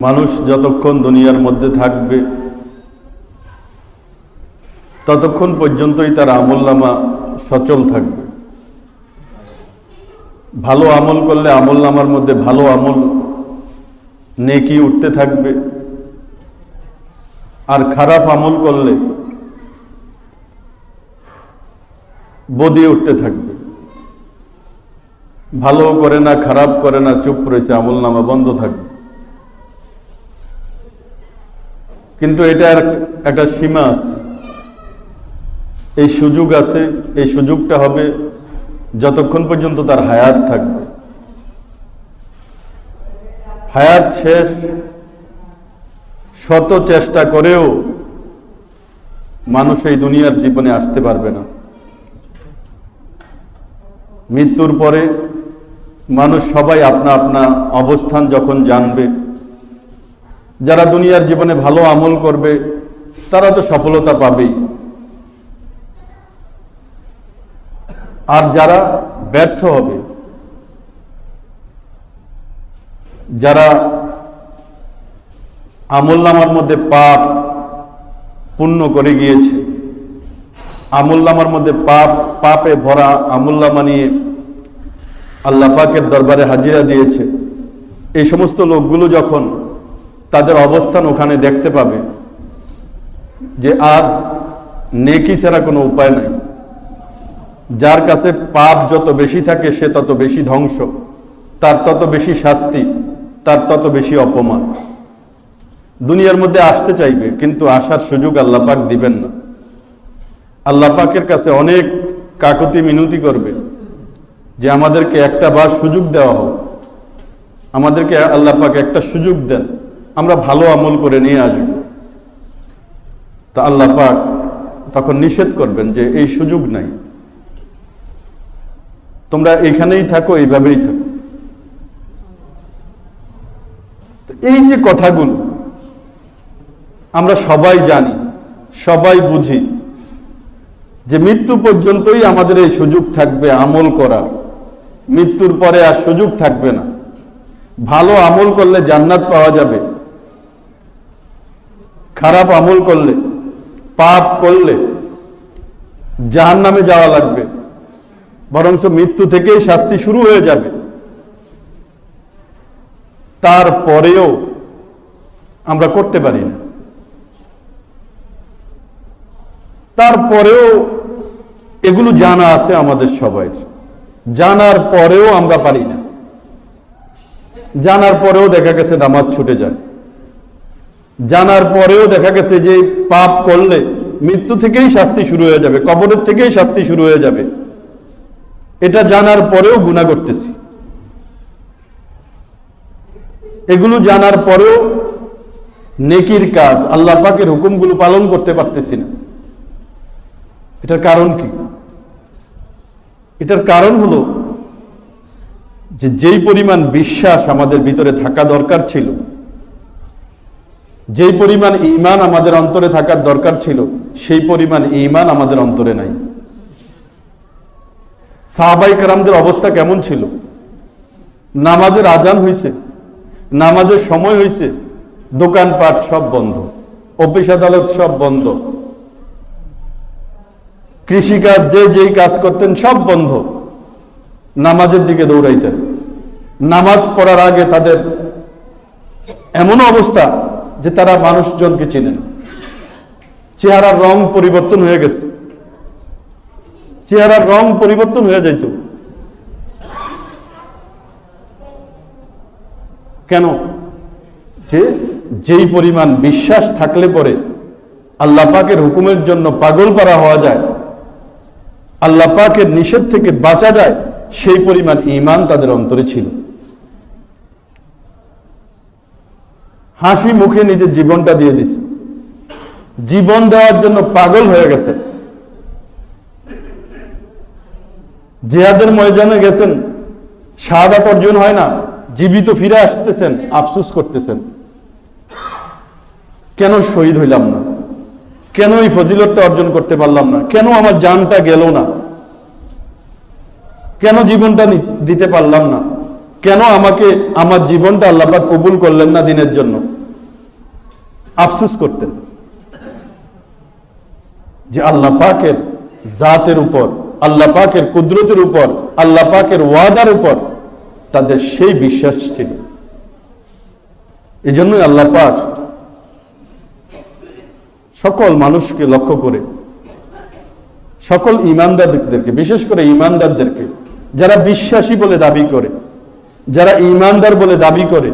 মানুষ যতক্ষণ দুনিয়ার মধ্যে থাকবে, ততক্ষণ পর্যন্তই তার আমলনামা সচল থাকবে। ভালো আমল করলে আমল নামার মধ্যে ভালো আমল নেকি উঠতে থাকবে। আর খারাপ আমল করলে বদি উঠতে থাকবে। ভালো করে না, খারাপ করে না, চুপ রয়েছে, আমল নামা বন্ধ থাকবে। কিন্তু এটার একটা সীমা আছে। এই সুযোগ আছে, এই সুযোগটা হবে যতক্ষণ পর্যন্ত তার হায়াত থাকবে। হায়াত শেষ, শত চেষ্টা করেও মানুষ এই দুনিয়ার জীবনে আসতে পারবে না। মৃত্যুর পরে মানুষ সবাই আপনা আপনা অবস্থান যখন জানবে যারা দুনিয়ার জীবনে ভালো আমল করবে, তারা তো সফলতা পাবেই। আর যারা ব্যর্থ হবে, যারা আমল নামার মধ্যে পাপ পূর্ণ করে গিয়েছে আমল নামার মধ্যে পাপ, পাপে ভরা আমুল্লামা নিয়ে আল্লাহ পাকের দরবারে হাজিরা দিয়েছে। এই সমস্ত লোকগুলো যখন তাদের অবস্থান ওখানে দেখতে পাবে যে আজ নেকি ছাড়া কোনো উপায় নাই। যার কাছে পাপ যত বেশি থাকে, সে তত বেশি ধ্বংস। তার তত বেশি শাস্তি, তার তত বেশি অপমান। দুনিয়ার মধ্যে আসতে চাইবে, কিন্তু আসার সুযোগ আল্লাহ পাক দিবেন না। আল্লাহ পাকের কাছে অনেক কাকতি মিনতি করবে যে আমাদেরকে একটা বার সুযোগ দেওয়া হোক। আমাদেরকে আল্লাহ পাক একটা সুযোগ দেন। আমরা ভালো আমল করে নিয়ে আসব। তা আল্লাহ পাক তখন নিষেধ করবেন যে এই সুযোগ নাই। তোমরা এখানেই থাকো, এইভাবেই থাকো। এই যে কথাগুলো, আমরা সবাই জানি, সবাই বুঝি যে মৃত্যু পর্যন্তই আমাদের এই সুযোগ থাকবে আমল করার। মৃত্যুর পরে আর সুযোগ থাকবে না। ভালো আমল করলে জান্নাত পাওয়া যাবে। খারাপ আমল করলে, পাপ করলে জাহান নামে যাওয়া লাগবে। বরঞ্চ মৃত্যু থেকেই শাস্তি শুরু হয়ে যাবে। তারপরেও আমরা করতে পারি না। তারপরেও এগুলো জানা আছে আমাদের সবাই জানার পরেও আমরা পারি না। জানার পরেও দেখা গেছে নামাজ ছুটে যায়। জানার পরেও দেখা গেছে যে পাপ করলে মৃত্যু থেকেই শাস্তি শুরু হয়ে যাবে, কবরের থেকেই শাস্তি শুরু হয়ে যাবে। এটা জানার পরেও গুণা করতেছি। এগুলো জানার পরেও নেকির কাজ, আল্লাহ পাকের হুকুমগুলো পালন করতে পারতেছি না। এটার কারণ কি? এটার কারণ হলো যে যেই পরিমাণ বিশ্বাস আমাদের ভিতরে থাকা দরকার ছিল যেই পরিমাণ ইমান আমাদের অন্তরে থাকার দরকার ছিল, সেই পরিমাণ ইমান আমাদের অন্তরে নাই। সাহাবাই কারামদের অবস্থা কেমন ছিল? নামাজের আজান হয়েছে নামাজের সময় হয়েছে দোকানপাট সব বন্ধ, অফিস আদালত সব বন্ধ, কৃষিকাজ যে যেই কাজ করতেন সব বন্ধ, নামাজের দিকে দৌড়াইতেন। নামাজ পড়ার আগে তাদের এমন অবস্থা যে তারা মানুষজনকে চিনেন চেহারার রং পরিবর্তন হয়ে গেছে। চেহারার রং পরিবর্তন হয়ে যাইত। কেন? যে যেই পরিমাণ বিশ্বাস থাকলে পরে আল্লাহ পাকের হুকুমের জন্য পাগল পারা হওয়া যায়, আল্লাহ পাকের নিষেধ থেকে বাঁচা যায়, সেই পরিমাণ ইমান তাদের অন্তরে ছিল। হাসি মুখে নিজের জীবনটা দিয়ে দিছে। জীবন দেওয়ার জন্য পাগল হয়ে গেছে। জিহাদের ময়দানে গেছেন, শাহাদাত অর্জন হয় না, জীবিত ফিরে আসতেছেন, আফসুস করতেছেন। কেন শহীদ হইলাম না? কেন এই ফজিলতটা অর্জন করতে পারলাম না? কেন আমার জানটা গেল না? কেন জীবনটা দিতে পারলাম না? কেন আমাকে, আমার জীবনটা আল্লাপাক কবুল করলেন না দিনের জন্য? আফসুস করতেন যে আল্লাহ পাকের জাতের উপর, আল্লাহ পাকের কুদরতের উপর, আল্লাহ পাকের ওয়াদার উপর তাদের সেই বিশ্বাস ছিল। এই জন্যই আল্লাহ পাক সকল মানুষকে লক্ষ্য করে, সকল ইমানদারদেরকে, বিশেষ করে ইমানদারদেরকে, যারা বিশ্বাসী বলে দাবি করে, যারা ইমানদার বলে দাবি করে,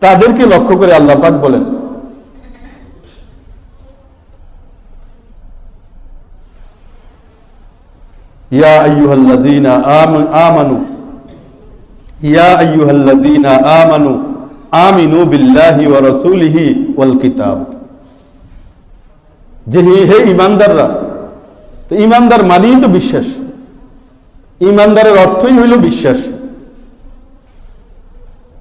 তাদেরকে লক্ষ্য করে আল্লাহ পাক বলেন আম- আমানু ইয়া আইয়ুহাল্লাযীনা আমানু আমিনু বিল্লাহি ওয়া রাসূলিহি ওয়াল কিতাব হে হে ইমানদাররা, তো ইমানদার মানেই তো বিশ্বাস। ইমানদারের অর্থই হইল বিশ্বাস।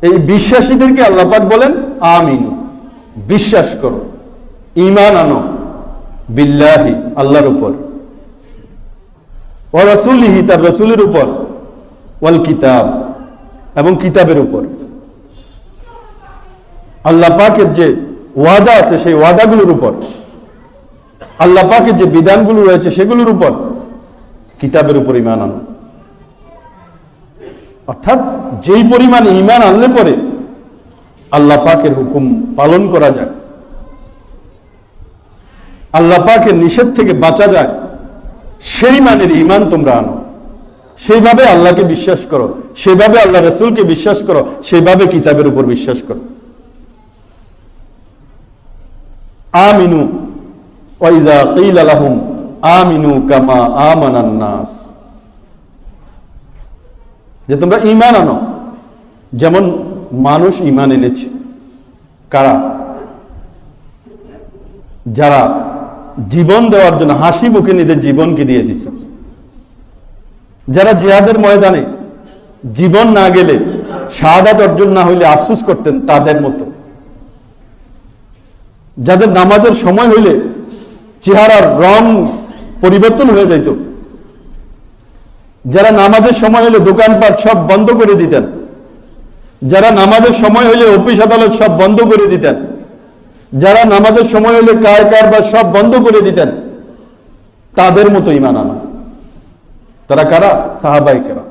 এই বিশ্বাসীদেরকে আল্লাপাক বলেন, আমিনু, বিশ্বাস করো ইমান আনো, বিল্লাহি, আল্লাহর উপর। ও রসুলিহি, তার রসুলের উপর। ওয়াল কিতাব, এবং কিতাবের উপর। আল্লাহ পাকের যে ওয়াদা আছে, সেই ওয়াদাগুলোর উপর। আল্লাহ পাকের যে বিধানগুলো রয়েছে, সেগুলোর উপর কিতাবের উপর ইমান আনো। অর্থাৎ যেই পরিমাণ ইমান আনলে পরে আল্লাহ পাকের হুকুম পালন করা যায়। আল্লাহ পাকের নিষেধ থেকে বাঁচা যায়। সেই মানের ইমান তোমরা আনো। সেইভাবে আল্লাহকে বিশ্বাস করো, সেভাবে আল্লাহ রসুলকে বিশ্বাস করো, সেভাবে কিতাবের উপর বিশ্বাস করো। আমিনু ওয়াইদা কিল লাহুম, আমিনু কামা আমানান নাস। যে তোমরা ঈমান আনো, যেমন মানুষ ঈমান এনেছে। কারা? যারা জীবন দেওয়ার জন্য, হাসি মুখে নিজের জীবনকে দিয়ে দিছে। যারা জিহাদের ময়দানে জীবন না গেলে, শাহাদাত অর্জন না হইলে আফসুস করতেন তাদের মতো। যাদের নামাজের সময় হইলে চেহারার রং পরিবর্তন হয়ে যাইত, যারা নামাজের সময় হলে দোকানপাট সব বন্ধ করে দিতেন, যারা নামাজের সময় হলে অফিস আদালত সব বন্ধ করে দিতেন যারা নামাজের সময় হলে কার কার বা সব বন্ধ করে দিতেন তাদের মতো ইমান আনা তারা কারা সাহাবাই কারা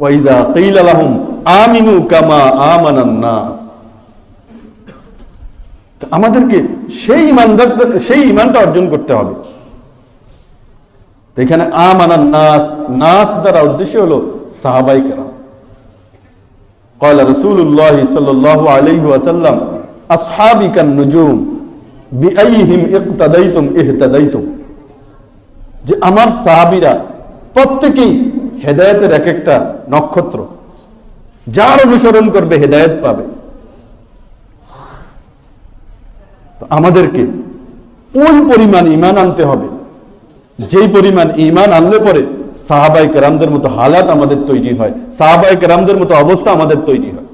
ওয়াইদা কিল লাহুম আমিনু কামা আমানান নাস আমাদেরকে সেই ইমানদার সেই ইমানটা অর্জন করতে হবে তো এখানে আমানান নাস নাস দ্বারা উদ্দেশ্য হলো সাহাবাই কেরাম قال رسول الله صلى الله عليه وسلم আসহাবিকান নুজুম বিআইহিম ইকতাদাইতুম যে আমার সাহাবিরা প্রত্যেকেই হেদায়েতের এক একটা নক্ষত্র, যার অনুসরণ করবে হেদায়েত পাবে। আমাদেরকে ওই পরিমাণ ইমান আনতে হবে। যেই পরিমাণ ইমান আনলে পরে সাহাবাই কেরামদের মতো হালাত আমাদের তৈরি হয় সাহাবাই কেরামদের মতো অবস্থা আমাদের তৈরি হয়।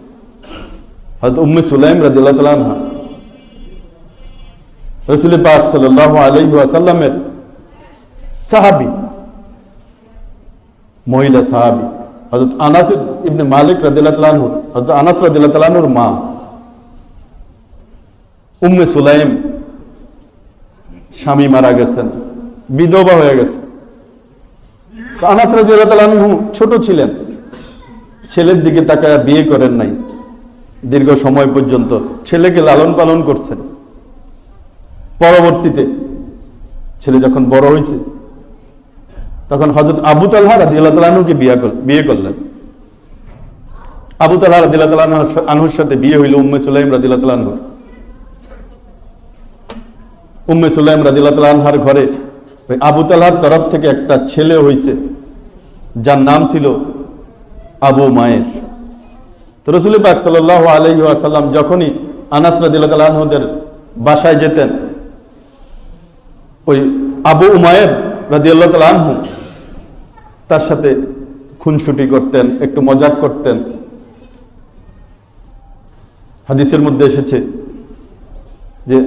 হয়তো উম্মে সুলাইম রাদিল্লাহ তালানহা রসুল পাক সাল্লাহ আলহি আসাল্লামের সাহাবি, মহিলা সাহাবি হজরত আনাস ইবনে মালিক রাদিল্লাহ তালানহুর হজরত আনাস রাদিল্লাহ তালানহুর মা, উম্মে সুলাইম স্বামী মারা গেছেন, বিধবা হয়ে গেছে। আনাস রাদিয়াল্লাহু ছোট ছিলেন, ছেলের দিকে তাকায় বিয়ে করেন নাই। দীর্ঘ সময় পর্যন্ত ছেলেকে লালন পালন করছেন পরবর্তীতে ছেলে যখন বড় হয়েছে, তখন হজরত আবু তালহা রাদিয়াল্লাহু তাআলাকে বিয়ে বিয়ে করলেন। আবু তালহা রাদিয়াল্লাহু তাআলা আনহুর সাথে বিয়ে হইল উম্মে সুলাইম রাদিয়াল্লাহু তাআলার উম্মে সুলাইম আনহার ঘরে ওই আবু তালহার তরফ থেকে একটা ছেলে হইছে, যার নাম ছিল আবু মায়ের। তো রসুল পাক সাল আলহি আসাল্লাম যখনই আনাস রাদিল্লাহ বাসায় যেতেন, ওই আবু উমায়ের রাদিয়াল্লাহ তাল তার সাথে খুনসুটি করতেন, একটু মজাক করতেন। হাদিসের মধ্যে এসেছে যে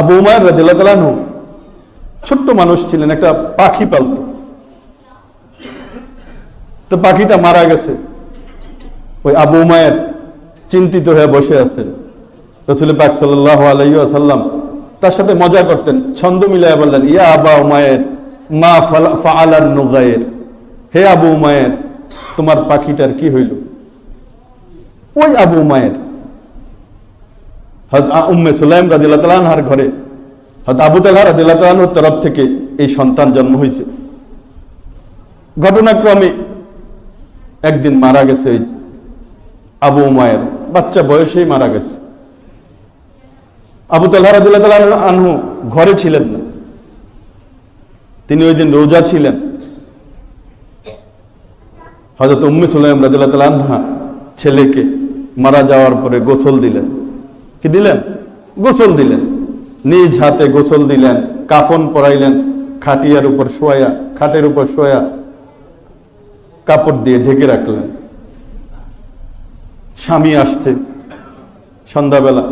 আবু উমার রাদিল্লাহু ছোট্ট মানুষ ছিলেন, একটা পাখি পালত। তো পাখিটা মারা গেছে। ওই আবু উমায়ের চিন্তিত হয়ে বসে আছেন। রসুল পাক সাল্লাহ আলাইসাল্লাম তার সাথে মজা করতেন, ছন্দ মিলায় বললেন, ইয়া আবা উমায়ের, মা ফালার নুগায়ের হে আবু উমায়ের, তোমার পাখিটার কি হইল? ওই আবু উমায়ের উম্মে সুলাইম তালানহার ঘরে হয়তো আবু রাদিল্লাহ তালানহর তরফ থেকে এই সন্তান জন্ম হয়েছে ঘটনাক্রমে একদিন মারা গেছে ওই আবু উমায়ের, বাচ্চা বয়সেই মারা গেছে। আবু তাল্লাহ রাদিল্লাহ তালাহ আনহু ঘরে ছিলেন না। তিনি ওই দিন রোজা ছিলেন। হজরত উম্মে সুলাইম রাদিল্লাহ তালাহা ছেলেকে মারা যাওয়ার পরে গোসল দিলেন। কি দিলেন? গোসল দিলেন। নিজ হাতে গোসল দিলেন, কাফন পরাইলেন, খাটিয়ার উপর শোয়া, খাটের উপর শোয়া, কাপড় দিয়ে ঢেকে রাখলেন। স্বামী আসছে সন্ধ্যাবেলা।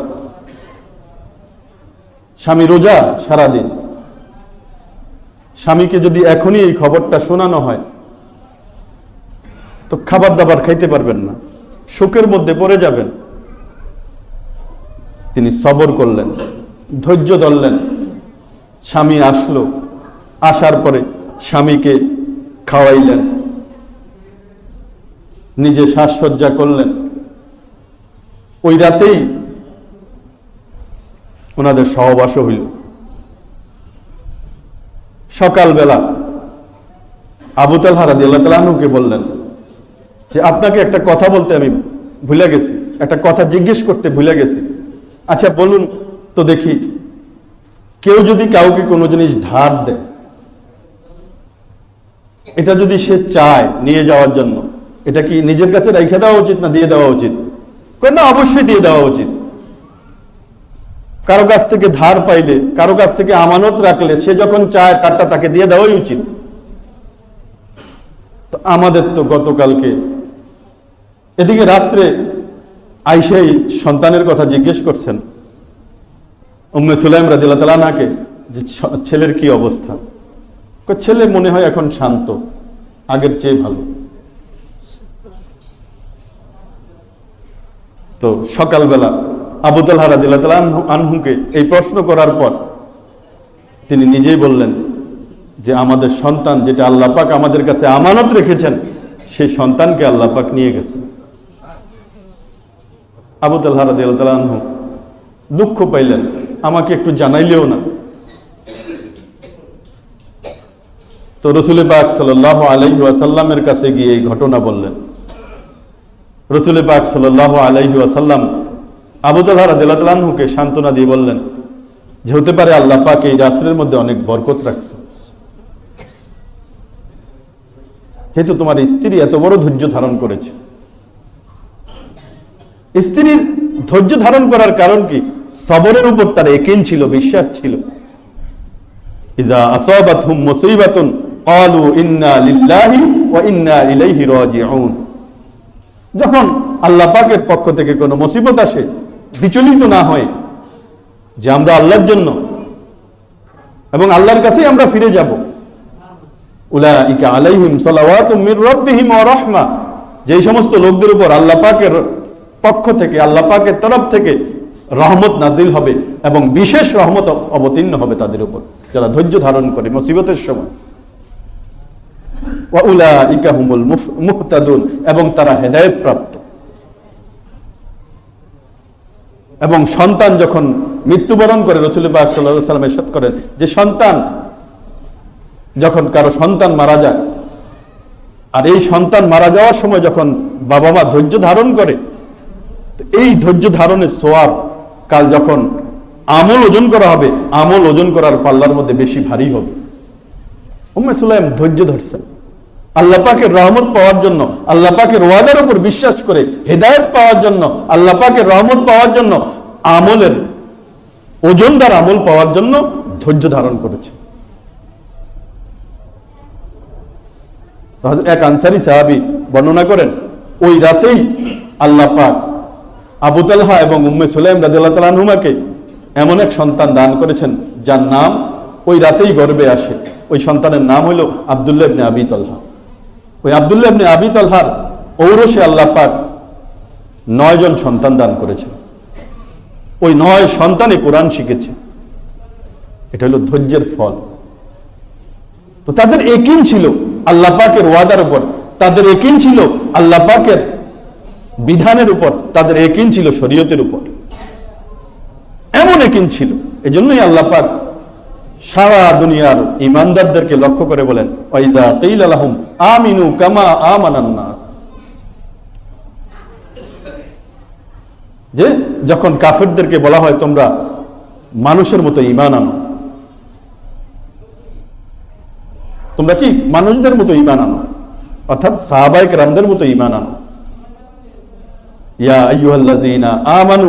স্বামী রোজা সারাদিন। স্বামীকে যদি এখনই এই খবরটা শোনানো হয়, তো খাবার দাবার খাইতে পারবেন না। শোকের মধ্যে পড়ে যাবেন। তিনি সবর করলেন, ধৈর্য ধরলেন। স্বামী আসলো, আসার পরে স্বামীকে খাওয়াইলেন। নিজে সাজসজ্জা করলেন। ওই রাতেই ওনাদের সহবাস হইল। সকালবেলা আবু তালহা রাদি আল্লাহ তালাহুকে বললেন যে, আপনাকে একটা কথা বলতে আমি ভুলে গেছি, একটা কথা জিজ্ঞেস করতে ভুলে গেছি। আচ্ছা বলুন তো দেখি, কেউ যদি কাউকে কোনো জিনিস ধার দেয়, এটা যদি সে চায় নিয়ে যাওয়ার জন্য, এটা কি নিজের কাছে রেখে দেওয়া উচিত না দিয়ে দেওয়া উচিত? না অবশ্যই দিয়ে দেওয়া উচিত। কারও কাছ থেকে ধার পাইলে, কারও কাছ থেকে আমানত রাখলে, সে যখন চায়, তারটা তাকে দিয়ে দেওয়াই উচিত। আমাদের তো গতকালকে, এদিকে রাত্রে আইসাই সন্তানের কথা জিজ্ঞেস করছেন, উম্মে সুলাইম রাদিল্লা তালানাকে যে ছেলের কি অবস্থা? ছেলে মনে হয় এখন শান্ত, আগের চেয়ে ভালো। তো সকালবেলা আবু তালহা রাদিল্লা তালা আনহুকে এই প্রশ্ন করার পর তিনি নিজেই বললেন যে আমাদের সন্তান যেটা আল্লাহ পাক আমাদের কাছে আমানত রেখেছেন, সেই সন্তানকে আল্লাহ পাক নিয়ে গেছে। আবু তালহা রাদিল্লা তালা আনহু দুঃখ পাইলেন, আমাকে একটু জানাইলেও না। তো রসুল পাক সাল আলহি আসাল্লামের কাছে গিয়ে এই ঘটনা বললেন। রসুল পাক সাল আলহি আসাল্লাম আবু তালহা রাদিল্লাহকে সান্ত্বনা দিয়ে বললেন যে, হতে পারে আল্লাহ পাক এই রাত্রের মধ্যে অনেক বরকত রাখছে। যেহেতু তোমার স্ত্রী এত বড় ধৈর্য ধারণ করেছে। স্ত্রীর ধৈর্য ধারণ করার কারণ কি? সবরের উপর তার একেন ছিল, বিশ্বাস ছিল। ইজা আসাবাতহুম মুসিবাতুন, ক্বালু ইন্না লিল্লাহি ওয়া ইন্না ইলাইহি রাজিউন। যখন আল্লাহ পাকের পক্ষ থেকে কোনো মুসিবত আসে, বিচলিত না হয়, যে আমরা আল্লাহর জন্য এবং আল্লাহর কাছেই আমরা ফিরে যাব। উলাইকা আলাইহিম সালাওয়াতুম মির রাব্বিহিম ওয়া রাহমা। যেই সমস্ত লোকদের উপর আল্লাহ পাকের পক্ষ থেকে, আল্লাহ পাকের তরফ থেকে রহমত নাজিল হবে এবং বিশেষ রহমত অবতীর্ণ হবে তাদের উপর। যারা ধৈর্য ধারণ করে মুসিবতের সময়। উলাইকা মুহতাদুন, এবং তারা হেদায়েত প্রাপ্ত এবং সন্তান যখন মৃত্যুবরণ করে রসুল সাল্লাহ সাল্লাম এরশাদ করেন, যে সন্তান যখন কারও সন্তান মারা যায়, আর এই সন্তান মারা যাওয়ার সময় যখন বাবা মা ধৈর্য ধারণ করে এই ধৈর্য ধারণের সোয়াব কাল যখন আমল ওজন করা হবে, আমল ওজন করার পাল্লার মধ্যে বেশি ভারী হবে। উম্মে ধৈর্য ধরছেন। আল্লাহ পাকের রহমত পাওয়ার জন্য, আল্লাহ পাকের ওয়াদার উপর বিশ্বাস করে হেদায়ত পাওয়ার জন্য, আল্লাহ পাকের রহমত পাওয়ার জন্য আমলের ওজনদার আমল পাওয়ার জন্য ধৈর্য ধারণ করেছে। এক আনসারি সাহাবি বর্ণনা করেন, ওই রাতেই আল্লাহ পাক আবু এবং উম্মে সুলাইম রাদিয়াল্লাহু তাআলা এমন এক সন্তান দান করেছেন, যার নাম ওই রাতেই গর্বে আসে। ওই সন্তানের নাম হইল আব্দুল্লাহ আবি তালহা। ওই আব্দুল্লাহ ইবনে আবি তালহার ঔরসে আল্লাহ পাক নয় জন সন্তান দান করেছেন। ওই নয় সন্তানে কোরআন শিখেছে। এটা হলো ধৈর্যের ফল। তো তাদের একিন ছিল আল্লাহ পাকের ওয়াদার উপর। তাদের একিন ছিল আল্লাহ পাকের বিধানের উপর। তাদের একিন ছিল শরীয়তের উপর। এমন একিন ছিল। এজন্যই আল্লাহ পাক সারা দুনিয়ার ইমানদারদেরকে লক্ষ্য করে বলেন ওয়াইদা কিল আলাহুম আমিনু কামা আমানান নাস। যে যখন কাফেরদেরকে বলা হয়, তোমরা মানুষের মতো ইমান আনো। তোমরা কি মানুষদের মতো ইমান আনো? অর্থাৎ সাহাবাইক রামদের মতো ইমান আনো। ইয়া আইয়ুহাল্লাযীনা আমানু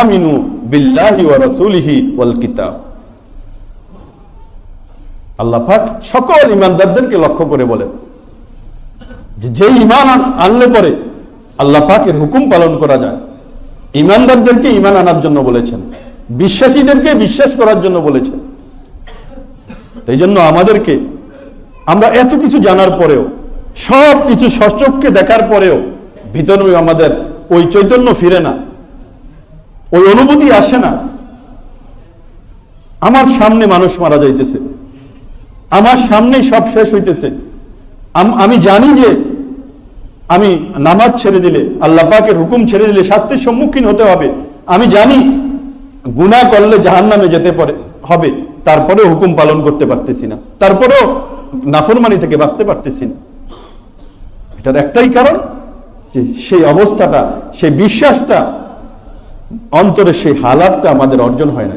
আমিনু বিল্লাহি ওয়া রাসূলিহি ওয়াল কিতাব। আল্লাহ পাক সকল ইমানদারদেরকে লক্ষ্য করে বলেন যে যে ইমান আনলে পরে আল্লাহ পাকের হুকুম পালন করা যায়। ইমানদারদেরকে ইমান আনার জন্য বলেছেন। বিশ্বাসীদেরকে বিশ্বাস করার জন্য বলেছেন। এই জন্য আমাদেরকে আমরা এত কিছু জানার পরেও, সব কিছু সচক্ষে দেখার পরেও, ভিতরে আমাদের ওই চৈতন্য ফিরে না। ওই অনুভূতি আসে না। আমার সামনে মানুষ মারা যাইতেছে। আমার সামনেই সব শেষ হইতেছে। আম- জানি যে আমি নামাজ ছেড়ে দিলে, আল্লাহ পাকের হুকুম ছেড়ে দিলে শাস্তির সম্মুখীন হতে হবে। আমি জানি গুনাহ করলে জাহান নামে যেতে পারে, হবে। তারপরেও হুকুম পালন করতে পারতেছি না। তারপরেও নাফরমানি থেকে বাঁচতে পারতেছি না। এটার একটাই কারণ যে সেই অবস্থাটা, সেই বিশ্বাসটা, অন্তরে সেই হালাতটা আমাদের অর্জন হয় না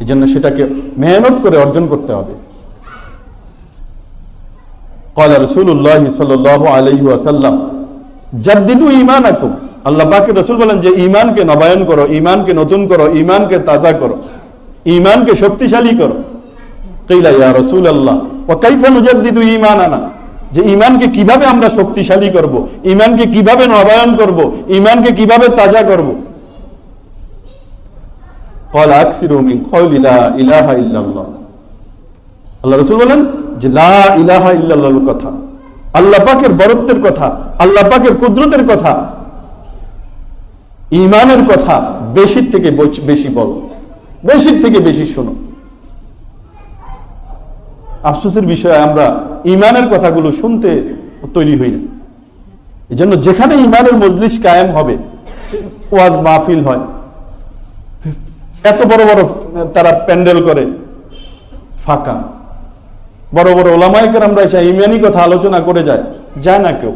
এই জন্য সেটাকে মেহনত করে অর্জন করতে হবে। কলা রসুল্লাহ সাল আলহি আসাল্লাম জাদ্দিদু ইমান আকুম আল্লাহ পাকে রসুল বলেন যে ইমানকে নবায়ন করো ইমানকে নতুন করো ইমানকে তাজা করো ইমানকে শক্তিশালী করো ইয়া রসুল আল্লাহ ও কাইফা নুজাদ্দিদু ইমান আনা যে ইমানকে কীভাবে আমরা শক্তিশালী করব। ইমানকে কীভাবে নবায়ন করব। ইমানকে কীভাবে তাজা করব। কল আকসির ইলাহা ইল্লাল্লাহ আল্লাহ রসুল বলেন যে ইলাহা কথা, আল্লাহ পাকের বরত্বের কথা, আল্লাহ পাকের কুদরতের কথা ইমানের কথা বেশির থেকে বেশি বলো, বেশির থেকে বেশি শোনো। আফসোসের বিষয়ে, আমরা ইমানের কথাগুলো শুনতে তৈরি হই না। এই জন্য যেখানে ইমানের মজলিস কায়েম হবে, ওয়াজ মাহফিল হয়। এত বড় বড় তারা প্যান্ডেল করে, ফাঁকা। বড় বড় ওলামাইকার আমরা এসে ইমানি কথা আলোচনা করে যায় যায় না কেউ।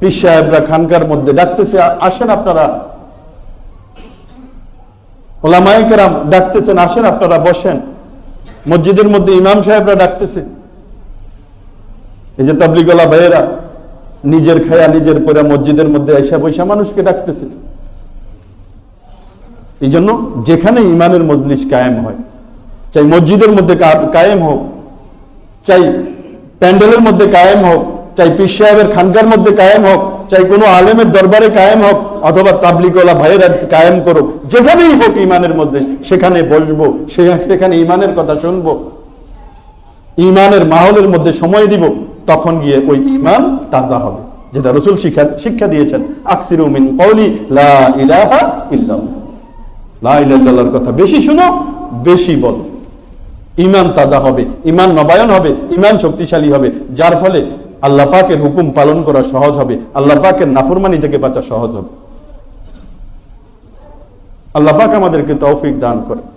পীর সাহেবরা খানকার মধ্যে ডাকতেছে, আসেন আপনারা। ওলামাইকারাম ডাকতেছেন, আসেন আপনারা, বসেন। মসজিদের মধ্যে ইমাম সাহেবরা ডাকতেছে। এই যে তাবলিগলা ভাইয়েরা, নিজের খায়া নিজের পরে মসজিদের মধ্যে এসে বৈশা মানুষকে ডাকতেছে। এই জন্য যেখানে ইমানের মজলিস কায়েম হয় চাই মসজিদের মধ্যে কায়েম হোক, চাই প্যান্ডেলের মধ্যে কায়েম হোক, চাই পীর সাহেবের খানকার মধ্যে কায়েম হোক, চাই কোনো আলেমের দরবারে কায়েম হোক, অথবা তাবলিগওয়ালা ভাইয়েরা কায়েম করুক। যেখানেই হোক ইমানের মধ্যে, সেখানে বসবো সেখানে ইমানের কথা শুনব। ইমানের মাহলের মধ্যে সময় দিব, তখন গিয়ে ওই ইমান তাজা হবে। যেটা রসুল শিক্ষা শিক্ষা দিয়েছেন, আকসিরু মিন কওলি লা ইলাহা ইল্লাল্লাহ। লা ইলাহা ইল্লাল্লাহর কথা বেশি শুনো, বেশি বলো। ইমান তাজা হবে, ইমান নবায়ন হবে, ইমান শক্তিশালী হবে, যার ফলে আল্লাহ পাকের হুকুম পালন করা সহজ হবে, আল্লাহ পাকের নাফরমানি থেকে বাঁচা সহজ হবে। আল্লাহ পাক আমাদেরকে তৌফিক দান করে